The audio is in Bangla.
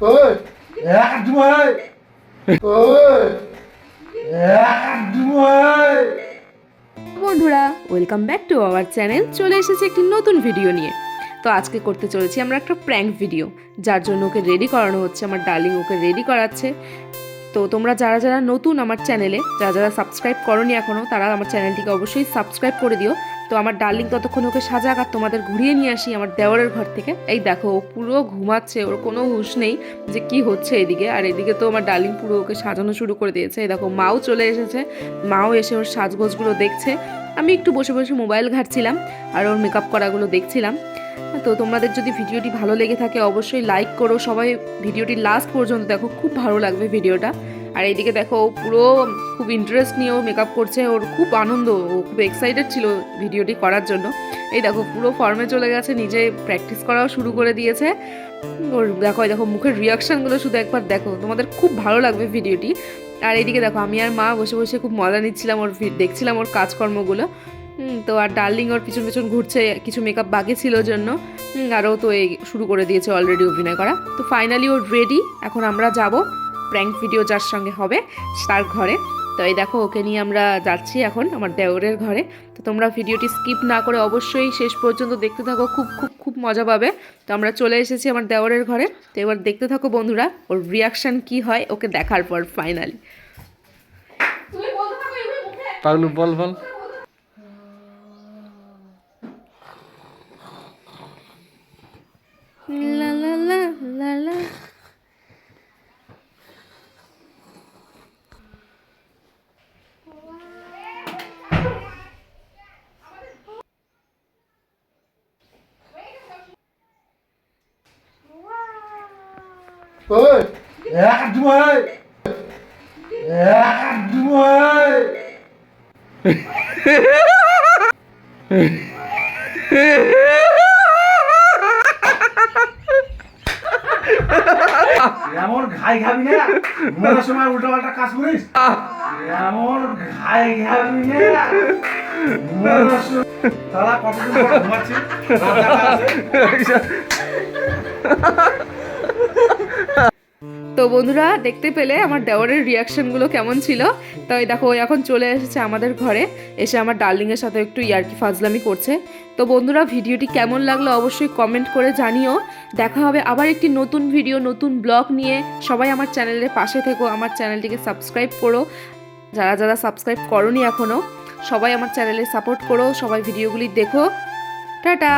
ওই এক দুই ওই এক দুই বন্ধুরা welcome back to our channel চলে এসেছে একটি নতুন ভিডিও নিয়ে। তো আজকে করতে চলেছি আমরা একটা প্র্যাঙ্ক ভিডিও যার জন্য ওকে রেডি করানো হচ্ছে আমার ডার্লিং ওকে রেডি করাচ্ছে। তো তোমরা যারা যারা নতুন আমার চ্যানেলে, যারা যারা সাবস্ক্রাইব করনি এখনও তারা আমার চ্যানেলটিকে অবশ্যই সাবস্ক্রাইব করে দিও। তো আমার ডার্লিং ততক্ষণ ওকে সাজাক আর তোমাদের ঘুরিয়ে নিয়ে আসি আমার দেওয়ারের ঘর থেকে। এই দেখো, ও পুরো ঘুমাচ্ছে, ওর কোনো হুশ নেই যে কি হচ্ছে এদিকে। আর এদিকে তো আমার ডার্লিং পুরো ওকে সাজানো শুরু করে দিয়েছে। এই দেখো, মাও চলে এসেছে। মাও এসে ওর সাজগোজগুলো দেখছে। আমি একটু বসে বসে মোবাইল ঘাটছিলাম আর ওর মেকআপ করাগুলো দেখছিলাম। তো তোমাদের যদি ভিডিওটি ভালো লেগে থাকে, অবশ্যই লাইক করো। সবাই ভিডিওটি লাস্ট পর্যন্ত দেখো, খুব ভালো লাগবে ভিডিওটা। আর এইদিকে দেখো ও পুরো খুব ইন্টারেস্ট নিয়ে ও মেকআপ করছে, ওর খুব আনন্দ, ও খুব এক্সাইটেড ছিল ভিডিওটি করার জন্য। এই দেখো, পুরো ফর্মে চলে গেছে, নিজে প্র্যাকটিস করাও শুরু করে দিয়েছে। ওর দেখো, এই দেখো, মুখের রিয়াকশানগুলো শুধু একবার দেখো, তোমাদের খুব ভালো লাগবে ভিডিওটি আর এইদিকে দেখো, আমি আর মা বসে বসে খুব মজা নিচ্ছিলাম ওর দেখছিলাম ওর কাজকর্মগুলো। তো আর ডার্লিং ওর পিছন পিছন ঘুরছে, কিছু মেকআপ বাকি ছিল জন্য। আরও তো এই শুরু করে দিয়েছে অলরেডি অভিনয় করা। তো ফাইনালি ওর রেডি এখন আমরা যাব। প্র্যাঙ্ক ভিডিও যার সঙ্গে হবে তার ঘরে। তো এই দেখো ওকে নিয়ে আমরা যাচ্ছি এখন আমার দেওরের ঘরে। তো তোমরা ভিডিওটি স্কিপ না করে অবশ্যই শেষ পর্যন্ত দেখতে থাকো খুব খুব খুব মজা পাবে। তো আমরা চলে এসেছি আমার দেওরের ঘরে। তো এবার দেখতে থাকো বন্ধুরা ওর রিয়াকশান কি হয় ওকে দেখার পর ফাইনালি পাগলু বল বল। লা ওই এক দুই এক দুই এমন ঘাই খাবি না। মরার সময় উল্টো পাল্টা কাজ করিস। এমন ঘাই খাবি না। তারা কতদিন ঘুমাচ্ছি? বন্ধুরা, দেখতে পেলে আমার দেওয়ারের রিয়াকশনগুলো কেমন ছিল? তো দেখো, ও এখন চলে এসেছে আমাদের ঘরে। এসে আমার ডার্লিংয়ের সাথে একটু ইয়ার্কি ফাজলামি করছে। তো বন্ধুরা, ভিডিওটি কেমন লাগল অবশ্যই কমেন্ট করে জানিও। দেখা হবে আবার একটি নতুন ভিডিও নতুন ব্লগ নিয়ে। সবাই আমার চ্যানেলের পাশে থেকো, আমার চ্যানেলটিকে সাবস্ক্রাইব করো। যারা যারা সাবস্ক্রাইব করনি এখনও সবাই আমার চ্যানেলে সাপোর্ট করো, সবাই ভিডিওগুলি দেখো। টাটা!